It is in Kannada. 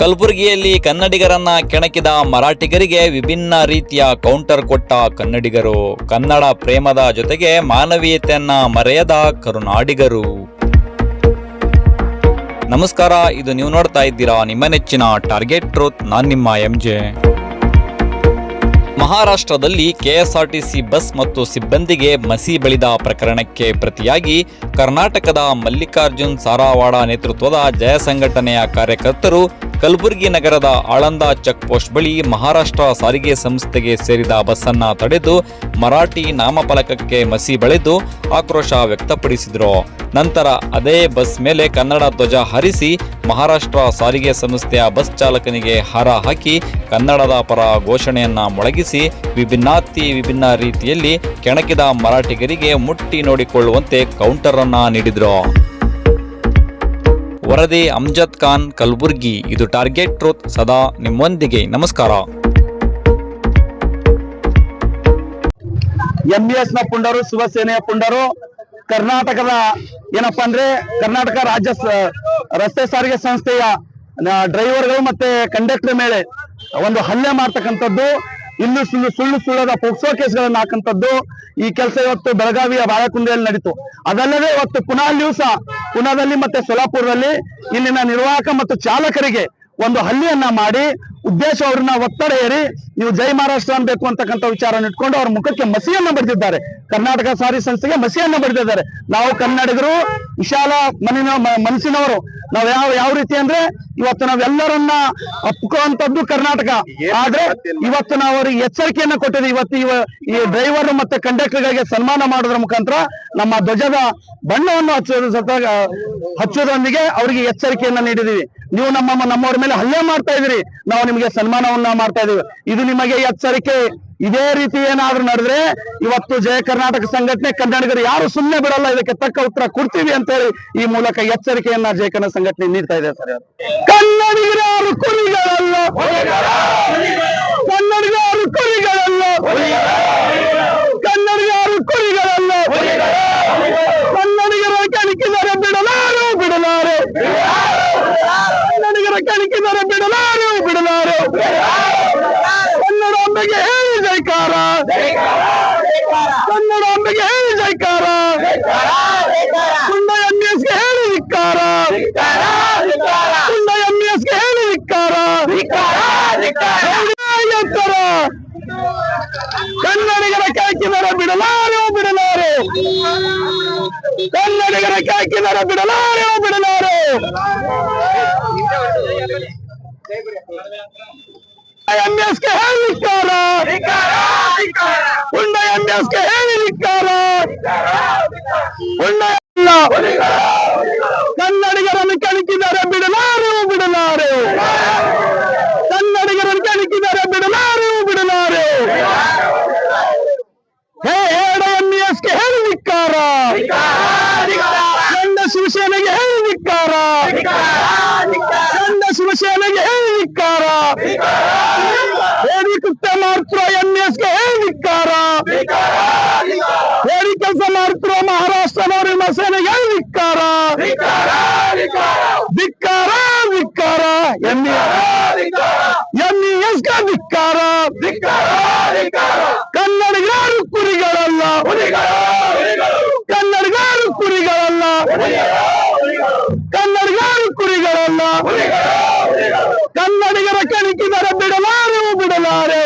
ಕಲಬುರಗಿಯಲ್ಲಿ ಕನ್ನಡಿಗರನ್ನ ಕೆಣಕಿದ ಮರಾಠಿಗರಿಗೆ ವಿಭಿನ್ನ ರೀತಿಯ ಕೌಂಟರ್ ಕೊಟ್ಟ ಕನ್ನಡಿಗರು. ಕನ್ನಡ ಪ್ರೇಮದ ಜೊತೆಗೆ ಮಾನವೀಯತೆಯನ್ನ ಮರೆಯದ ಕರುನಾಡಿಗರು. ನಮಸ್ಕಾರ, ಇದು ನೀವು ನೋಡ್ತಾ ಇದ್ದೀರಾ ನಿಮ್ಮ ನೆಚ್ಚಿನ ಟಾರ್ಗೆಟ್ ಟ್ರೂತ್ ನಾನ್ ನಿಮ್ಮ ಎಂಜೆ ಮಹಾರಾಷ್ಟ್ರದಲ್ಲಿ ಕೆಎಸ್ಆರ್ಟಿಸಿ ಬಸ್ ಮತ್ತು ಸಿಬ್ಬಂದಿಗೆ ಮಸಿ ಬಳಿದ ಪ್ರಕರಣಕ್ಕೆ ಪ್ರತಿಯಾಗಿ ಕರ್ನಾಟಕದ ಮಲ್ಲಿಕಾರ್ಜುನ್ ಸಾರಾವಾಡ ನೇತೃತ್ವದ ಜಯ ಸಂಘಟನೆಯ ಕಾರ್ಯಕರ್ತರು ಕಲಬುರಗಿ ನಗರದ ಆಳಂದ ಚೆಕ್ ಪೋಸ್ಟ್ ಬಳಿ ಮಹಾರಾಷ್ಟ್ರ ಸಾರಿಗೆ ಸಂಸ್ಥೆಗೆ ಸೇರಿದ ಬಸ್ಸನ್ನ ತಡೆದು ಮರಾಠಿ ನಾಮಫಲಕಕ್ಕೆ ಮಸಿ ಬಳೆದು ಆಕ್ರೋಶ ವ್ಯಕ್ತಪಡಿಸಿದರು. ನಂತರ ಅದೇ ಬಸ್ ಮೇಲೆ ಕನ್ನಡ ಧ್ವಜ ಹರಿಸಿ ಮಹಾರಾಷ್ಟ್ರ ಸಾರಿಗೆ ಸಂಸ್ಥೆಯ ಬಸ್ ಚಾಲಕನಿಗೆ ಹಾರ ಹಾಕಿ ಕನ್ನಡದ ಪರ ಘೋಷಣೆಯನ್ನ ಮೊಳಗಿಸಿ ವಿಭಿನ್ನಾತಿ ವಿಭಿನ್ನ ರೀತಿಯಲ್ಲಿ ಕೆಣಕಿದ ಮರಾಠಿಗರಿಗೆ ಮುಟ್ಟಿ ನೋಡಿಕೊಳ್ಳುವಂತೆ ಕೌಂಟರ್ ಅನ್ನ ನೀಡಿದ್ರು. ವರದಿ ಅಮ್ಜದ್ ಖಾನ್ ಕಲಬುರ್ಗಿ. ಇದು ಟಾರ್ಗೆಟ್ ಟ್ರೂತ್. ಸದಾ ನಿಮ್ಮೊಂದಿಗೆ. ನಮಸ್ಕಾರ. ಎಂಬಿಎಸ್ನ ಪುಂಡರು, ಶಿವಸೇನೆಯ ಪುಂಡರು, ಕರ್ನಾಟಕದ ಏನಪ್ಪಾ ಅಂದ್ರೆ, ಕರ್ನಾಟಕ ರಾಜ್ಯ ರಸ್ತೆ ಸಾರಿಗೆ ಸಂಸ್ಥೆಯ ಡ್ರೈವರ್ಗಳು ಮತ್ತೆ ಕಂಡಕ್ಟರ್ ಮೇಲೆ ಒಂದು ಹಲ್ಲೆ ಮಾಡ್ತಕ್ಕಂಥದ್ದು, ಇನ್ನು ಸುಳ್ಳು ಸುಳ್ಳು ಸುಳ್ಳದ ಪೋಕ್ಸೋ ಕೇಸ್ಗಳನ್ನ ಹಾಕಂತದ್ದು ಈ ಕೆಲಸ ಇವತ್ತು ಬೆಳಗಾವಿಯ ಬಾಳಕುಂದೆಯಲ್ಲಿ ನಡೀತು. ಅದಲ್ಲದೆ ಇವತ್ತು ಪುನಃ ದಿವಸ ಪುನಾದಲ್ಲಿ ಮತ್ತೆ ಸೊಲಾಪುರದಲ್ಲಿ ಇಲ್ಲಿನ ನಿರ್ವಾಹಕ ಮತ್ತು ಚಾಲಕರಿಗೆ ಒಂದು ಹಳ್ಳಿಯನ್ನ ಮಾಡಿ ಉದ್ದೇಶ ಅವ್ರನ್ನ ಒತ್ತಡ ಏರಿ ನೀವು ಜೈ ಮಹಾರಾಷ್ಟ್ರ ಅನ್ಬೇಕು ಅಂತಕ್ಕಂಥ ವಿಚಾರವನ್ನು ಇಟ್ಕೊಂಡು ಅವ್ರ ಮುಖಕ್ಕೆ ಮಸಿಯನ್ನ ಬರೆದಿದ್ದಾರೆ. ಕರ್ನಾಟಕ ಸಾರಿ ಸಂಸ್ಥೆಗೆ ಮಸಿಯನ್ನ ಬರೆದಿದ್ದಾರೆ. ನಾವು ಕನ್ನಡಿಗರು ವಿಶಾಲ ಮನಿನ ಮನಸ್ಸಿನವರು ನಾವ್ ಯಾವ ಯಾವ ರೀತಿ ಅಂದ್ರೆ ಇವತ್ತು ನಾವೆಲ್ಲರನ್ನ ಅಪ್ಕೋಂತದ್ದು ಕರ್ನಾಟಕ. ಆದ್ರೆ ಇವತ್ತು ನಾವು ಅವರಿಗೆ ಎಚ್ಚರಿಕೆಯನ್ನ ಕೊಟ್ಟಿದ್ದೀವಿ. ಇವತ್ತು ಇವ ಈ ಡ್ರೈವರ್ ಮತ್ತೆ ಕಂಡಕ್ಟರ್ಗಳಿಗೆ ಸನ್ಮಾನ ಮಾಡೋದ್ರ ಮುಖಾಂತರ ನಮ್ಮ ಧ್ವಜದ ಬಣ್ಣವನ್ನು ಹಚ್ಚೋದ್ರ ಹಚ್ಚೋದ್ರೊಂದಿಗೆ ಅವರಿಗೆ ಎಚ್ಚರಿಕೆಯನ್ನ ನೀಡಿದೀವಿ ನೀವು ನಮ್ಮ ನಮ್ಮವ್ರ ಮೇಲೆ ಹಲ್ಲೆ ಮಾಡ್ತಾ ಇದೀರಿ ನಾವು ನಿಮಗೆ ಸನ್ಮಾನವನ್ನ ಮಾಡ್ತಾ ಇದೀವಿ ಇದು ನಿಮಗೆ ಎಚ್ಚರಿಕೆ. ಇದೇ ರೀತಿ ಏನಾದ್ರೂ ನಡೆದ್ರೆ ಇವತ್ತು ಜಯ ಕರ್ನಾಟಕ ಸಂಘಟನೆ ಕನ್ನಡಿಗರು ಯಾರು ಸುಮ್ಮನೆ ಬಿಡಲ್ಲ ಇದಕ್ಕೆ ತಕ್ಕ ಉತ್ತರ ಕೊಡ್ತೀವಿ ಅಂತ ಹೇಳಿ ಈ ಮೂಲಕ ಎಚ್ಚರಿಕೆಯನ್ನ ಜಯ ಕನ್ನಡ ಸಂಘಟನೆ ನೀಡ್ತಾ ಇದೆ ಸರ್. ಕನ್ನಡಿಗರು ಕುರಿಗಳಲ್ಲ. ಕನ್ನಡಿಗರು ಕುರಿಗಳಲ್ಲ ಕನ್ನಡಿಗರು ಕುರಿಗಳಲ್ಲ ಕನ್ನಡಿಗರ ಕಣಕಿದರೆ ಬಿಡಲಾರು ಬಿಡಲಾರು ಕಣಕಿದರೆ ಬಿಡಲಾರು ಬಿಡಲಾರು. ಕನ್ನಡಾಂಬೆಗೆ ಹೇಳಿ ಜೈಕಾರ. ಕನ್ನಡಾಂಬೆಗೆ ಹೇಳಿ ಜೈಕಾರ. ಕುಂಡ ಎಂ ಎಸ್ಗೆ ಹೇಳಿ ಧಿಕ್ಕಾರ. ಕುಂಡ ಎಂ ಎಸ್ಗೆ ಹೇಳಿ ಧಿಕ್ಕಾರ. ಎತ್ತರ ಕನ್ನಡಿಗರ ಕಾಕಿದರೆ ಬಿಡಲಾರು ಬಿಡಲಾರು. ಕನ್ನಡಿಗರ ಕಾಕಿದರೆ ಬಿಡಲಾರು ಬಿಡಲಾರು. ಎಂ ಎಸ್ಗೆ ಹೇಳಿಕ್ಕಾರ ಉಂಡ ಎಂ ಎಸ್ಗೆ ಹೇಳಿಕ್ಕಾರ ಉಂಡ ಇಲ್ಲ. ಕನ್ನಡಿಗರನ್ನು ಕಣಕಿದರೆ ಬಿಡಲಾರು ಬಿಡಲಾರು ಕನ್ನಡಿಗರನ್ನು ಕಣಕಿದರೆ ಬಿಡಲಾರು ಬಿಡಲಾರು ಹೇ ಹೇಳ ಎಂ ಎಸ್ಗೆ ಹೇಳಿಕ್ಕಾರ ಗಂಡ ಶಿವಸೇನೆಗೆ ಹೇಳಿಕ್ಕಾರ ಗಂಡ ಹೇಳಿಕ್ಕಾರ ಹೇಳಿ ಕೃತ್ಯ ಮಾಡ್ತಿರೋ ಎಂ ಎಸ್ಗೆ ಧಿಕ್ಕಾರ ಹೇಳಿ ಕೆಲಸ ಮಾಡ್ತಿರೋ ಮಹಾರಾಷ್ಟ್ರನವರು ನಿಮ್ಮ ಸೇನೆಗೆ ಧಿಕ್ಕಾರ ಧಿಕ್ಕಾರ ಧಿಕ್ಕಾರ ಎಂ ಎಂ ಎಸ್ಗೆ ಧಿಕ್ಕಾರ ಕನ್ನಡಿಗರು ಕುರಿಗಳಲ್ಲ. ಕನ್ನಡಿಗರು ಕುರಿಗಳಲ್ಲ. ಕನ್ನಡಿಗರು ಕುರಿಗಳಲ್ಲ. ಕನ್ನಡಿಗರ ಕಣಕ್ಕಿದರೆ ಬಿಡಲಾರೆವು ಬಿಡಲಾರೆ